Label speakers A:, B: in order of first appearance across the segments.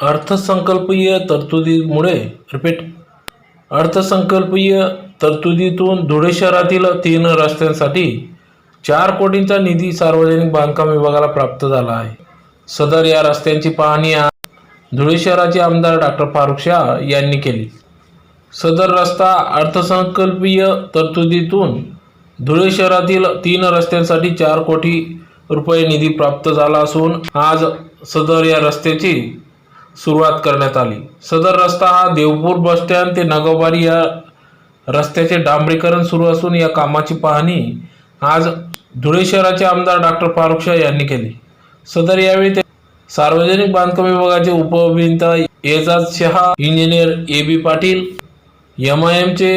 A: अर्थसंकल्पीय तरतुदीमुळे रिपीट अर्थसंकल्पीय तरतुदीतून धुळे शहरातील तीन रस्त्यांसाठी चार कोटींचा निधी सार्वजनिक बांधकाम विभागाला प्राप्त झाला आहे. सदर या रस्त्यांची पाहणी आज धुळे शहराचे आमदार डॉक्टर फारुख शाह यांनी केली. सदर रस्ता अर्थसंकल्पीय तरतुदीतून धुळे शहरातील तीन रस्त्यांसाठी चार कोटी रुपये निधी प्राप्त झाला असून आज सदर या रस्त्याची सुरुवात करण्यात आली. सदर रस्ता हा देवपूर बसस्टँड ते नगोबारी या रस्त्याचे डांबरीकरण सुरू असून या कामाची पाहणी आज धुळे शहराचे आमदार डॉक्टर फारुख शाह यांनी केली. सदर यावेळी ते सार्वजनिक बांधकाम विभागाचे उपअभियंता Ejaz Shah engineer A B Patil M I एमचे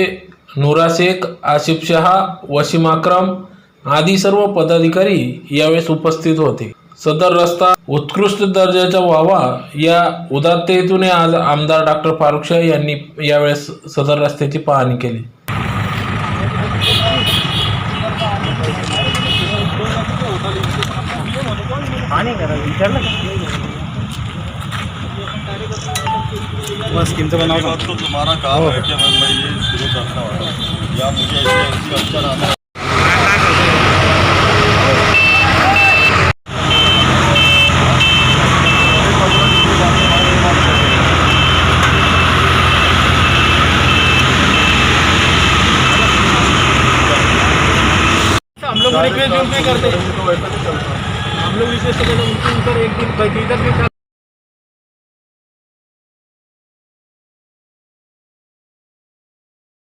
A: नुरा शेख आसिफ शहा वसीम अक्रम आदी सर्व पदाधिकारी यावेळेस उपस्थित होते. सदर रस्ता उत्कृष्ट दर्जाचा व्हावा या उदात्ततेतून आज आमदार डॉक्टर फारुख शाह यांनी यावेळेस सदर रस्त्याची पाहणी केली.
B: आणि करा विचारलं बस किमचं
C: पहली
B: बनाव
C: बात तो तुम्हारा काम है कि मैं मैं ये शुरू करता या मुझे
B: लोग रिक्वेस्ट उनसे करते? हम लोग करते उनके ऊपर एक दिन इधर भी